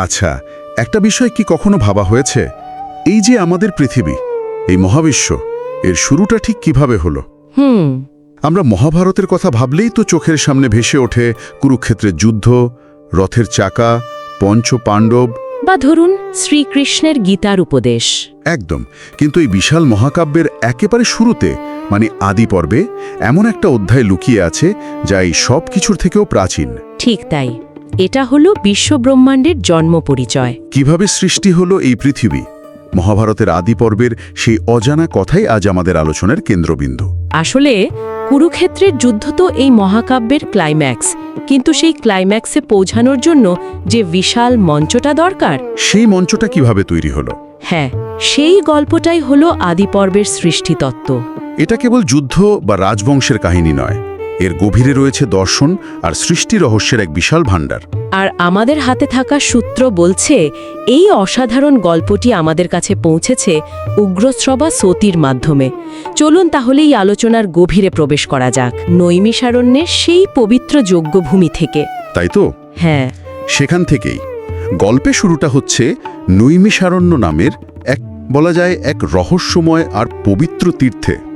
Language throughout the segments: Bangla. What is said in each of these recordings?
আচ্ছা একটা বিষয় কি কখনো ভাবা হয়েছে? এই যে আমাদের পৃথিবী এই মহাবিশ্ব এর শুরুটা ঠিক কীভাবে হলো? হুম। আমরা মহাভারতের কথা ভাবলেই তো চোখের সামনে ভেসে ওঠে কুরুক্ষেত্রের যুদ্ধ রথের চাকা পঞ্চ পাণ্ডব বা ধরুন শ্রীকৃষ্ণের গীতার উপদেশ। একদম কিন্তু এই বিশাল মহাকাব্যের একেবারে শুরুতে মানে আদি পর্বে এমন একটা অধ্যায় লুকিয়ে আছে যা এই সব কিছুর থেকেও প্রাচীন। ঠিক তাই। এটা হলো বিশ্বব্রহ্মাণ্ডের জন্ম পরিচয়। কীভাবে সৃষ্টি হলো এই পৃথিবী? মহাভারতের আদি পর্বের সেই অজানা কথাই আজ আমাদের আলোচনার কেন্দ্রবিন্দু। আসলে কুরুক্ষেত্রের যুদ্ধ তো এই মহাকাব্যের ক্লাইম্যাক্স কিন্তু সেই ক্লাইম্যাক্সে পৌঁছানোর জন্য যে বিশাল মঞ্চটা দরকার। সেই মঞ্চটা কীভাবে তৈরি হলো? হ্যাঁ সেই গল্পটাই হলো আদি আদিপর্বের সৃষ্টিতত্ত্ব। এটা কেবল যুদ্ধ বা রাজবংশের কাহিনী নয় এর গভীরে রয়েছে দর্শন আর সৃষ্টি রহস্যের এক বিশাল ভাণ্ডার। আর আমাদের হাতে থাকা সূত্র বলছে এই অসাধারণ গল্পটি আমাদের কাছে পৌঁছেছে উগ্রশ্রবা সতীর মাধ্যমে। চলুন তাহলে এই আলোচনার গভীরে প্রবেশ করা যাক। নৈমিষারণ্যের সেই পবিত্র যজ্ঞভূমি থেকে। তাই তো? হ্যাঁ। সেখান থেকেই। গল্পে শুরুটা হচ্ছে নৈমিষারণ্য নামের এক বলা যায় এক রহস্যময় আর পবিত্র তীর্থে।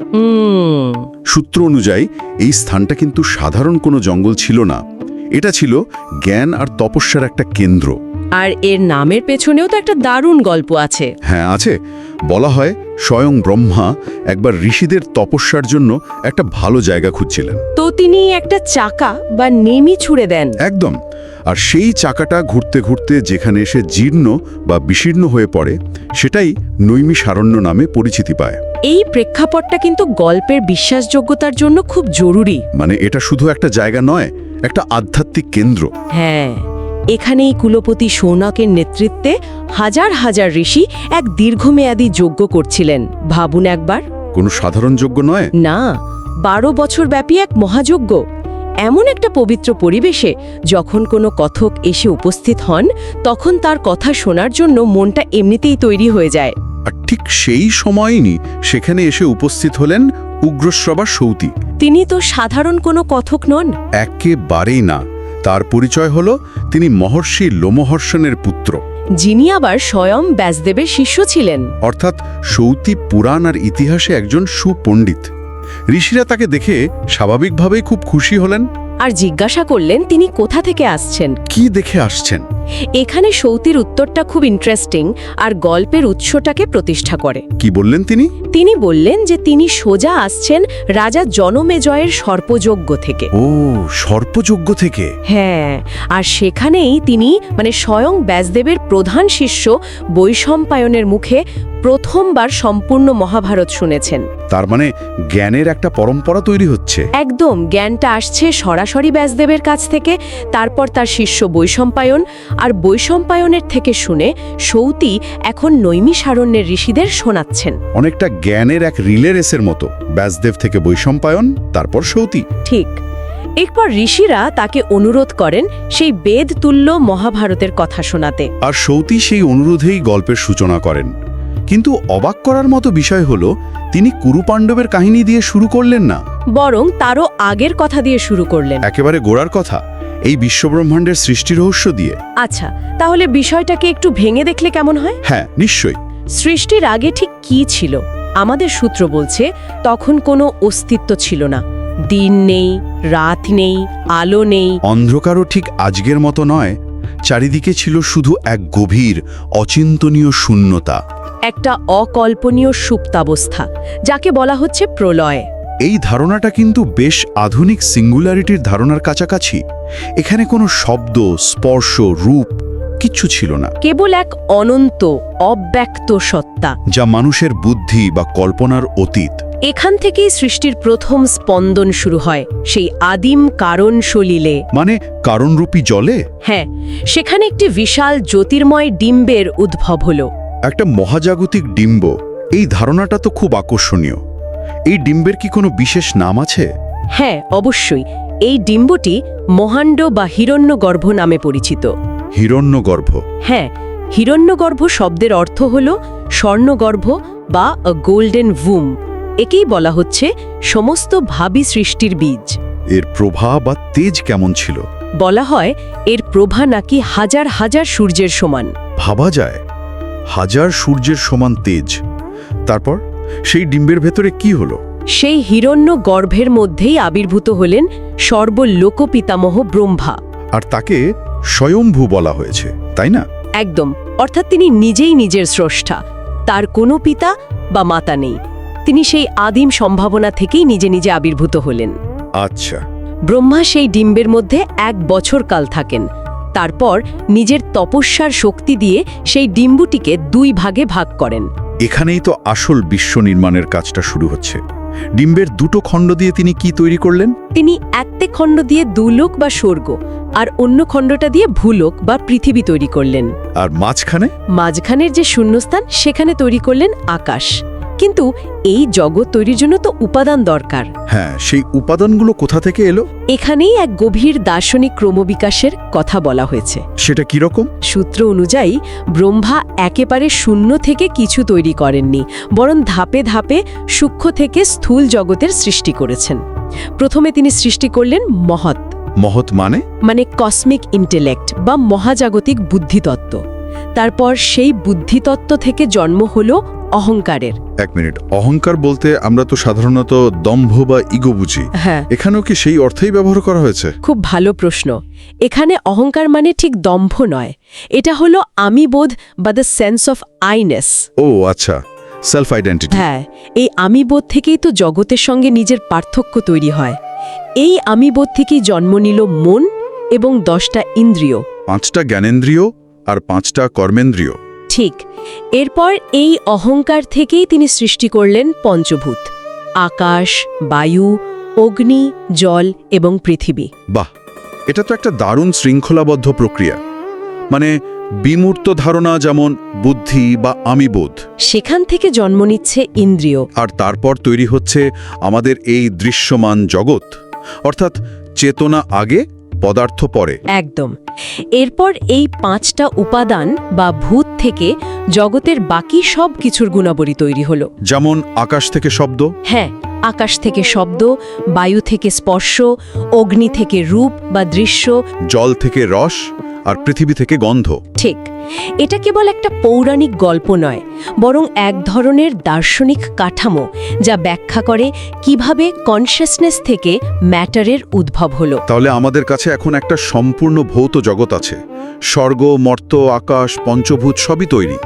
সূত্র অনুযায়ী এই স্থানটা কিন্তু সাধারণ কোনো জঙ্গল ছিল না। এটা ছিল জ্ঞান আর তপস্যার একটা কেন্দ্র। আর এর নামের পেছনেও তো একটা দারুণ গল্প আছে। হ্যাঁ আছে। বলা হয় স্বয়ং ব্রহ্মা একবার ঋষিদের তপস্যার জন্য একটা ভালো জায়গা খুঁজছিলেন। তো তিনি একটা চাকা বা নেমি ছুড়ে দেন। একদম। আর সেই চাকাটা ঘুরতে ঘুরতে যেখানে এসে জীর্ণ বা বিশীর্ণ হয়ে পড়ে সেটাই নৈমিষারণ্য নামে পরিচিতি পায়। এই প্রেক্ষাপটটা কিন্তু গল্পের বিশ্বাসযোগ্যতার জন্য খুব জরুরি। মানে এটা শুধু একটা জায়গা নয় একটা আধ্যাত্মিক কেন্দ্র। হ্যাঁ এখানেই কুলপতি সৌনকের নেতৃত্বে হাজার হাজার ঋষি এক দীর্ঘমেয়াদী যজ্ঞ করছিলেন। ভাবুন একবার। কোনো সাধারণ যোগ্য নয়? না বারো বছর ব্যাপী এক মহাযজ্ঞ। এমন একটা পবিত্র পরিবেশে যখন কোনো কথক এসে উপস্থিত হন তখন তার কথা শোনার জন্য মনটা এমনিতেই তৈরি হয়ে যায়। সেই সময়ইনি সেখানে এসে উপস্থিত হলেন উগ্রশ্রবা সৌতি তিনি তো সাধারণ কোনো কথক নন। একেবারেই না। তার পরিচয় হল তিনি মহর্ষি লোমহর্ষণের পুত্র। যিনি আবার স্বয়ং ব্যাসদেবের শিষ্য ছিলেন। অর্থাৎ সৌতি পুরাণ আর ইতিহাসে একজন সুপণ্ডিত। ঋষিরা তাকে দেখে স্বাভাবিকভাবেই খুব খুশি হলেন। আর জিজ্ঞাসা করলেন তিনি কোথা থেকে আসছেন? কি দেখে আসছেন? এখানে সৌতির উত্তরটা খুব ইন্টারেস্টিং আর গল্পের উৎসটাকে প্রতিষ্ঠা করে। কি বললেন তিনি? তিনি বললেন যে তিনি সোজা আসছেন রাজা জনমেজয়ের সর্পযজ্ঞ থেকে। ও সর্পযজ্ঞ থেকে? হ্যাঁ আর সেখানেই তিনি মানে স্বয়ং ব্যাসদেবের প্রধান শিষ্য বৈষম্পায়নের মুখে প্রথমবার সম্পূর্ণ মহাভারত শুনেছেন। তার মানে জ্ঞানের একটা পরম্পরা তৈরি হচ্ছে। একদম জ্ঞানটা আসছে সরাসরি ব্যাসদেবের কাছ থেকে তারপর তার শিষ্য বৈশম্পায়ন আর বৈশম্পায়নের থেকে শুনে সৌতি এখন নৈমিষারণ্যের ঋষিদের শোনাচ্ছেন। অনেকটা জ্ঞানের এক রিলে রেসের মতো ব্যাসদেব থেকে বৈশম্পায়ন তারপর সৌতি। ঠিক। এরপর ঋষিরা তাকে অনুরোধ করেন সেই বেদ তুল্য মহাভারতের কথা শোনাতে। আর সৌতি সেই অনুরোধেই গল্পের সূচনা করেন। কিন্তু অবাক করার মতো বিষয় হল তিনি কুরুপাণ্ডবের কাহিনী দিয়ে শুরু করলেন না। বরং তারও আগের কথা দিয়ে শুরু করলেন। একেবারে গোড়ার কথা। এই বিশ্বব্রহ্মাণ্ডের সৃষ্টি রহস্য দিয়ে। আচ্ছা তাহলে বিষয়টাকে একটু ভেঙে দেখলে কেমন হয়? হ্যাঁ নিশ্চয়ই। সৃষ্টির আগে ঠিক কি ছিল? আমাদের সূত্র বলছে তখন কোনো অস্তিত্ব ছিল না। দিন নেই রাত নেই আলো নেই। অন্ধকারও ঠিক আজকের মতো নয় চারিদিকে ছিল শুধু এক গভীর অচিন্তনীয় শূন্যতা। একটা অকল্পনীয় সুপ্তাবস্থা যাকে বলা হচ্ছে প্রলয়। এই ধারণাটা কিন্তু বেশ আধুনিক সিঙ্গুলারিটির ধারণার কাছাকাছি। এখানে কোনো শব্দ স্পর্শ রূপ কিচ্ছু ছিল না। কেবল এক অনন্ত অব্যক্ত সত্তা। যা মানুষের বুদ্ধি বা কল্পনার অতীত। এখান থেকেই সৃষ্টির প্রথম স্পন্দন শুরু হয় সেই আদিম কারণ সলিলে মানে কারণরূপী জলে? হ্যাঁ সেখানে একটি বিশাল জ্যোতির্ময় ডিম্বের উদ্ভব হল। একটা মহাজাগতিক ডিম্ব। এই ধারণাটা তো খুব আকর্ষণীয়। এই ডিম্বের কি কোনো বিশেষ নাম আছে? হ্যাঁ অবশ্যই। এই ডিম্বটি মহাণ্ড বা হিরণ্যগর্ভ নামে পরিচিত। হিরণ্যগর্ভ? হ্যাঁ হিরণ্যগর্ভ শব্দের অর্থ হল স্বর্ণগর্ভ বা আ গোল্ডেন ভুম একেই বলা হচ্ছে সমস্ত ভাবি সৃষ্টির বীজ। এর প্রভা বা তেজ কেমন ছিল? বলা হয় এর প্রভা নাকি হাজার হাজার সূর্যের সমান। ভাবা যায়। হাজার সূর্যের সমান তেজ। তারপর? সেই ডিম্বের ভেতরে কি হলো? সেই হিরণ্য গর্ভের মধ্যেই আবির্ভূত হলেন সর্বলোকপিতামহ ব্রহ্মা। আর তাকে স্বয়ম্ভু বলা হয়েছে তাই না? একদম অর্থাৎ তিনি নিজেই নিজের স্রষ্টা তার কোনো পিতা বা মাতা নেই। তিনি সেই আদিম সম্ভাবনা থেকেই নিজে নিজে আবির্ভূত হলেন। আচ্ছা। ব্রহ্মা সেই ডিম্বের মধ্যে এক বছর কাল থাকেন। তারপর নিজের তপস্যার শক্তি দিয়ে সেই ডিম্বুটিকে দুই ভাগে ভাগ করেন। এখানেই তো আসল বিশ্ব নির্মাণের কাজটা শুরু হচ্ছে। ডিম্বের দুটো খণ্ড দিয়ে তিনি কি তৈরি করলেন? তিনি একতে খণ্ড দিয়ে দুলোক বা স্বর্গ আর অন্য খণ্ডটা দিয়ে ভূলোক বা পৃথিবী তৈরি করলেন। আর মাঝখানে? মাঝখানের যে শূন্যস্থান সেখানে তৈরি করলেন আকাশ। কিন্তু এই জগৎ তৈরির জন্য তো উপাদান দরকার। হ্যাঁ সেই উপাদানগুলো কোথা থেকে এলো? এখানেই এক গভীর দার্শনিক ক্রমবিকাশের কথা বলা হয়েছে। সেটা কীরকম সূত্র অনুযায়ী ব্রহ্মা একেবারে শূন্য থেকে কিছু তৈরি করেননি বরং ধাপে ধাপে সূক্ষ্ম থেকে স্থূল জগতের সৃষ্টি করেছেন। প্রথমে তিনি সৃষ্টি করলেন মহৎ। মহৎ মানে? মানে কসমিক ইন্টেলেক্ট বা মহাজাগতিক বুদ্ধিতত্ত্ব। তারপর সেই বুদ্ধিতত্ত্ব থেকে জন্ম হল অহংকারের। এক মিনিট অহংকার বলতে আমরা তো সাধারণত দম্ভ বা ইগো বুঝি। হ্যাঁ। এখানেও কি সেই অর্থেই ব্যবহার করা হয়েছে? খুব ভালো প্রশ্ন। এখানে অহংকার মানে ঠিক দম্ভ নয়। এটা হলো আমিবোধ বা দ্য সেন্স অফ আইনেস। ও আচ্ছা। Self identity. হ্যাঁ এই আমিবোধ থেকেই তো জগতের সঙ্গে নিজের পার্থক্য তৈরি হয়। এই আমিবোধ থেকেই জন্ম নিল মন এবং দশটা ইন্দ্রিয়। পাঁচটা জ্ঞানেন্দ্রিয় আর পাঁচটা কর্মেন্দ্রিয়। ঠিক। এরপর এই অহংকার থেকেই তিনি সৃষ্টি করলেন পঞ্চভূত। আকাশ বায়ু অগ্নি জল এবং পৃথিবী। বাহ! এটা তো একটা দারুণ শৃঙ্খলাবদ্ধ প্রক্রিয়া। মানে বিমূর্ত ধারণা যেমন বুদ্ধি বা আমিবোধ। সেখান থেকে জন্ম নিচ্ছে ইন্দ্রিয়। আর তারপর তৈরি হচ্ছে আমাদের এই দৃশ্যমান জগৎ। অর্থাৎ চেতনা আগে পদার্থ পড়ে। একদম। এরপর এই পাঁচটা উপাদান বা ভূত থেকে জগতের বাকি সব কিছুর গুণাবলী তৈরি হলো। যেমন আকাশ থেকে শব্দ। হ্যাঁ আকাশ থেকে শব্দ বায়ু থেকে স্পর্শ অগ্নি থেকে রূপ বা দৃশ্য। জল থেকে রস। আর পৃথিবী থেকে গন্ধ। ঠিক। এটা কেবল একটা পৌরাণিক গল্প নয় বরং এক ধরনের দার্শনিক কাঠামো যা ব্যাখ্যা করে কীভাবে কনসিয়াসনেস থেকে ম্যাটারের উদ্ভব হলো। তাহলে আমাদের কাছে এখন একটা সম্পূর্ণ ভৌত জগৎ আছে। স্বর্গ মর্ত আকাশ পঞ্চভূত সবই তৈরি।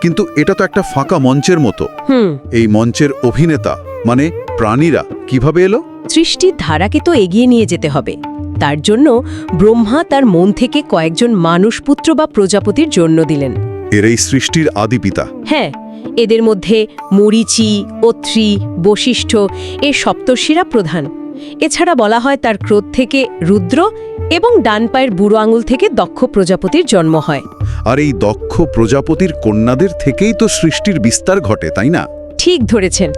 কিন্তু এটা তো একটা ফাঁকা মঞ্চের মতো। হুম। এই মঞ্চের অভিনেতা মানে প্রাণীরা কীভাবে এলো? সৃষ্টির ধারাকে তো এগিয়ে নিয়ে যেতে হবে। তার জন্য ব্রহ্মা তার মন থেকে কয়েকজন মানুষপুত্র বা প্রজাপতির জন্ম দিলেন। এর এই সৃষ্টির আদি পিতা। হ্যাঁ এদের মধ্যে মরিচি অত্রি বশিষ্ঠ এ সপ্তর্ষিরা প্রধান। এছাড়া বলা হয় তার ক্রোধ থেকে রুদ্র এবং ডান পায়ের বুড়ো আঙুল থেকে দক্ষ প্রজাপতির জন্ম হয়। আর এই দক্ষ প্রজাপতির কন্যাদের থেকেই তো সৃষ্টির বিস্তার ঘটে তাই না? ঠিক ধরেছেন।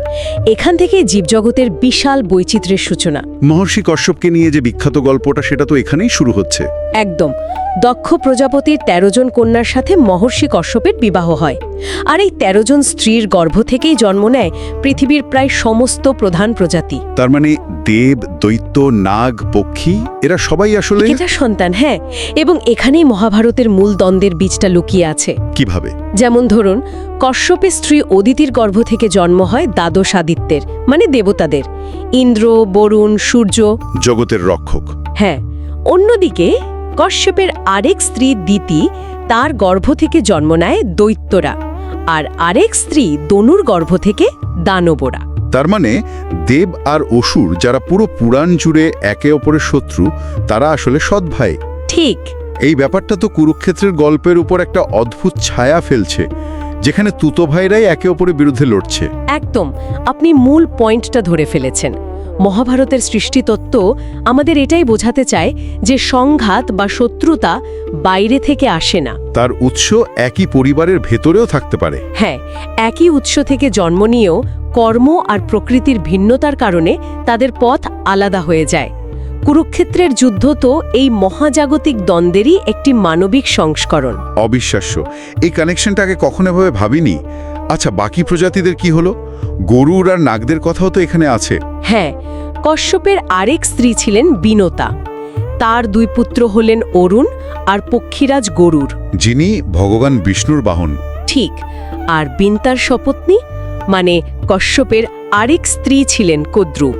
এখান থেকে জীবজগতের বিশাল বৈচিত্র্যের সূচনা। মহর্ষি কশ্যপকে নিয়ে যে বিখ্যাত গল্পটা সেটা তো এখানেই শুরু হচ্ছে। একদম। দক্ষ প্রজাপতির ১৩ জন কন্যার সাথে মহর্ষি কশ্যপের বিবাহ হয়। আর এই ১৩ জন স্ত্রীর গর্ভ থেকেই জন্ম নেয় পৃথিবীর প্রায় সমস্ত প্রধান প্রজাতি। তার মানে দেব দৈত্য নাগ পক্ষী এরা সবাই আসলে এটা সন্তান হ্যাঁ। এবং এখানেই মহাভারতের মূল দ্বন্দ্বের বীজটা লুকিয়ে আছে। কীভাবে? যেমন ধরুন কশ্যপের স্ত্রী অদিতির গর্ভ থেকে জন্ম হয় দ্বাদশ আদিত্যের মানে দেবতাদের। ইন্দ্র বরুণ সূর্য। জগতের রক্ষক। হ্যাঁ অন্যদিকে কশ্যপের আরেক স্ত্রী দিতি তার গর্ভ থেকে জন্ম নেয় দৈত্যরা আর আরেক স্ত্রী দনুর গর্ভ থেকে দানবরা। তার মানে দেব আর অসুর যারা পুরো পুরাণ জুড়ে একে অপরের শত্রু তারা আসলে সৎ ভাই। ঠিক। এই ব্যাপারটা তো কুরুক্ষেত্রের গল্পের উপর একটা অদ্ভুত ছায়া ফেলছে যেখানে তুতো ভাইরাই একে অপরের বিরুদ্ধে লড়ছে। একদম আপনি মূল পয়েন্টটা ধরে ফেলেছেন। মহাভারতের সৃষ্টিতত্ত্ব আমাদের এটাই বোঝাতে চায় যে সংঘাত বা শত্রুতা বাইরে থেকে আসে না। তার উৎস একই পরিবারের ভেতরেও থাকতে পারে। হ্যাঁ একই উৎস থেকে জন্ম নিয়েও কর্ম আর প্রকৃতির ভিন্নতার কারণে তাদের পথ আলাদা হয়ে যায়। কুরুক্ষেত্রের যুদ্ধ তো এই মহাজাগতিক দ্বন্দ্বেরই একটি মানবিক সংস্করণ। অবিশ্বাস্য। এই কানেকশনটাকে কখনো এভাবে ভাবিনি? আচ্ছা বাকি প্রজাতিদের কি হলো? গরুর আর নাগদের কথাও তো এখানে আছে। হ্যাঁ কশ্যপের আরেক স্ত্রী ছিলেন বিনতা। তার দুই পুত্র হলেন অরুণ আর পক্ষীরাজ গরুর। যিনি ভগবান বিষ্ণুর বাহন। ঠিক আর বিন্তার সপত্নী মানে কশ্যপের আরেক স্ত্রী ছিলেন কদ্রু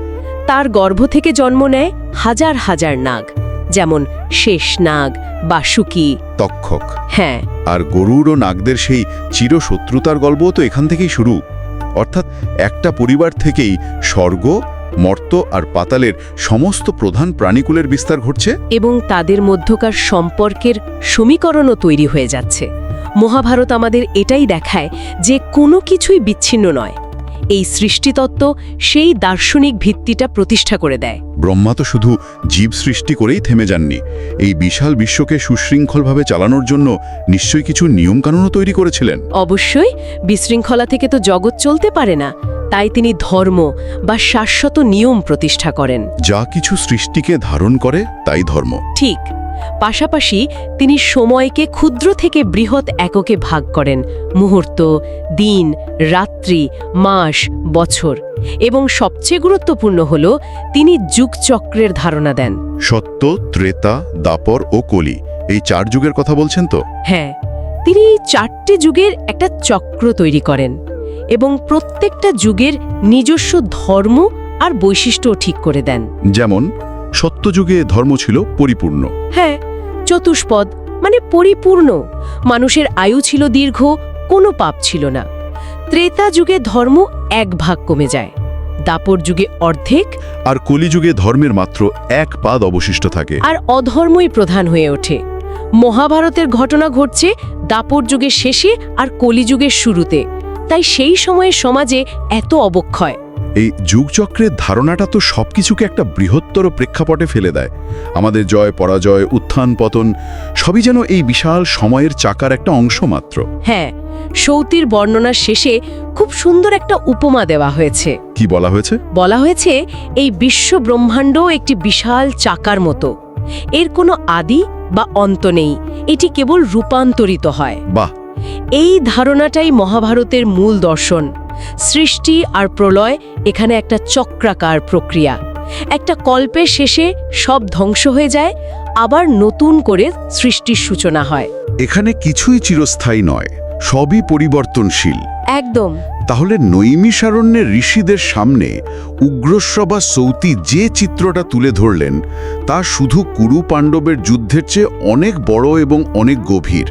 তার গর্ভ থেকে জন্ম নেয় হাজার হাজার নাগ যেমন শেষ নাগ বাসুকি। তক্ষক। হ্যাঁ। আর গরুর ও নাগদের সেই চিরশত্রুতার গল্প তো এখান থেকেই শুরু। অর্থাৎ একটা পরিবার থেকেই স্বর্গ মর্ত আর পাতালের সমস্ত প্রধান প্রাণীকুলের বিস্তার ঘটছে। এবং তাদের মধ্যকার সম্পর্কের সমীকরণও তৈরি হয়ে যাচ্ছে। মহাভারত আমাদের এটাই দেখায় যে কোনো কিছুই বিচ্ছিন্ন নয়। এই সৃষ্টিতত্ত্ব সেই দার্শনিক ভিত্তিটা প্রতিষ্ঠা করে দেয়। ব্রহ্মা তো শুধু জীব সৃষ্টি করেই থেমে যাননি। এই বিশাল বিশ্বকে সুশৃঙ্খলভাবে চালানোর জন্য নিশ্চয়ই কিছু নিয়মকানুনও তৈরি করেছিলেন। অবশ্যই বিশৃঙ্খলা থেকে তো জগৎ চলতে পারে না তাই তিনি ধর্ম বা শাশ্বত নিয়ম প্রতিষ্ঠা করেন। যা কিছু সৃষ্টিকে ধারণ করে তাই ধর্ম। ঠিক। পাশাপাশি তিনি সময়কে ক্ষুদ্র থেকে বৃহৎ এককে ভাগ করেন মুহূর্ত দিন রাত্রি মাস বছর এবং সবচেয়ে গুরুত্বপূর্ণ হল তিনি যুগচক্রের ধারণা দেন। সত্য ত্রেতা দাপর ও কলি এই চার যুগের কথা বলছেন তো? হ্যাঁ তিনি এই চারটে যুগের একটা চক্র তৈরি করেন এবং প্রত্যেকটা যুগের নিজস্ব ধর্ম আর বৈশিষ্ট্যও ঠিক করে দেন। যেমন সত্যযুগে ধর্ম ছিল পরিপূর্ণ। হ্যাঁ চতুষ্পদ মানে পরিপূর্ণ। মানুষের আয়ু ছিল দীর্ঘ কোনো পাপ ছিল না। ত্রেতা যুগে ধর্ম এক ভাগ কমে যায়। দাপর যুগে অর্ধেক। আর কলিযুগে ধর্মের মাত্র এক পাদ অবশিষ্ট থাকে। আর অধর্মই প্রধান হয়ে ওঠে। মহাভারতের ঘটনা ঘটছে দাপর যুগের শেষে আর কলিযুগের শুরুতে। তাই সেই সময়ে সমাজে এত অবক্ষয়। এই যুগচক্রের ধারণাটা তো সবকিছুকে একটা বৃহত্তর প্রেক্ষাপটে ফেলে দেয়। আমাদের জয় পরাজয় উত্থান পতন সবই যেন এই বিশাল সময়ের চাকার একটা অংশ মাত্র। হ্যাঁ সৌতির বর্ণনার শেষে খুব সুন্দর একটা উপমা দেওয়া হয়েছে। কি বলা হয়েছে? বলা হয়েছে এই বিশ্ব ব্রহ্মাণ্ড একটি বিশাল চাকার মতো। এর কোনো আদি বা অন্ত নেই এটি কেবল রূপান্তরিত হয়। বাহ! এই ধারণাটাই মহাভারতের মূল দর্শন। সৃষ্টি আর প্রলয় এখানে একটা চক্রাকার প্রক্রিয়া। একটা কল্পের শেষে সব ধ্বংস হয়ে যায় আবার নতুন করে সৃষ্টির সূচনা হয়। এখানে কিছুই চিরস্থায়ী নয় সবই পরিবর্তনশীল। একদম। তাহলে নৈমিষারণ্যের ঋষিদের সামনে উগ্রশ্রবা সৌতি যে চিত্রটা তুলে ধরলেন তা শুধু কুরু পাণ্ডবের যুদ্ধের চেয়ে অনেক বড় এবং অনেক গভীর।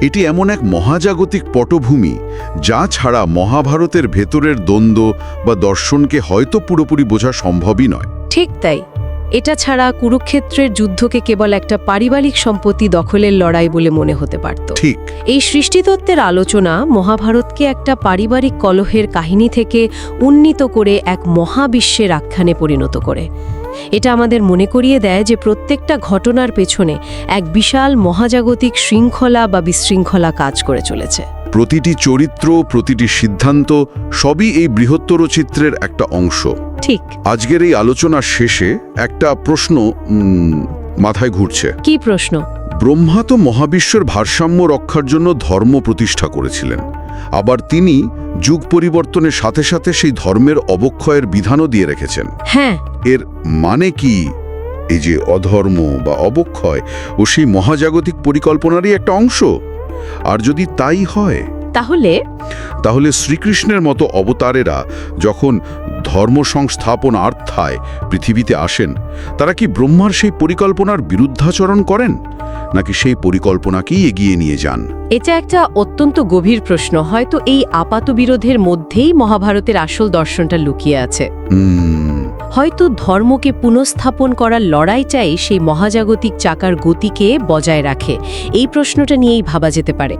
এটি এমন এক মহাজাগতিক পটভূমি যা ছাড়া মহাভারতের ভেতরের দ্বন্দ্ব বা দর্শনকে হয়তো পুরোপুরি বোঝা সম্ভবই নয়। ঠিক তাই। এটা ছাড়া কুরুক্ষেত্রের যুদ্ধকে কেবল একটা পারিবারিক সম্পত্তি দখলের লড়াই বলে মনে হতে পারত। ঠিক। এই সৃষ্টিতত্ত্বের আলোচনা মহাভারতকে একটা পারিবারিক কলহের কাহিনী থেকে উন্নীত করে এক মহাবিশ্বের আখ্যানে পরিণত করে। এটা আমাদের মনে করিয়ে দেয় যে প্রত্যেকটা ঘটনার পেছনে এক বিশাল মহাজাগতিক শৃঙ্খলা বা বিশৃঙ্খলা কাজ করে চলেছে। প্রতিটি চরিত্র প্রতিটি সিদ্ধান্ত সবই এই বৃহত্তর চিত্রের একটা অংশ। ঠিক। আজকের এই আলোচনার শেষে একটা প্রশ্ন মাথায় ঘুরছে। কি প্রশ্ন? ব্রহ্মা তো মহাবিশ্বের ভারসাম্য রক্ষার জন্য ধর্ম প্রতিষ্ঠা করেছিলেন। আবার তিনি যুগ পরিবর্তনের সাথে সাথে সেই ধর্মের অবক্ষয়ের বিধানও দিয়ে রেখেছেন। হ্যাঁ। এর মানে কি? এই যে অধর্ম বা অবক্ষয় ও সেই মহাজাগতিক পরিকল্পনারই একটা অংশ? আর যদি তাই হয় তাহলে? তাহলে শ্রীকৃষ্ণের মতো অবতারেরা যখন ধর্ম সংস্থাপন আর্থায় পৃথিবীতে আসেন তারা কি ব্রহ্মার সেই পরিকল্পনার বিরুদ্ধাচরণ করেন? নাকি সেই পরিকল্পনাকেই এগিয়ে নিয়ে যান? এটা একটা অত্যন্ত গভীর প্রশ্ন। হয়তো এই আপাত বিরোধের মধ্যেই মহাভারতের আসল দর্শনটা লুকিয়ে আছে। উম, হয়তো ধর্মকে পুনঃস্থাপন করার লড়াই চাই সেই মহাজাগতিক চাকার গতিকে বজায় রাখে। এই প্রশ্নটা নিয়েই ভাবা যেতে পারে।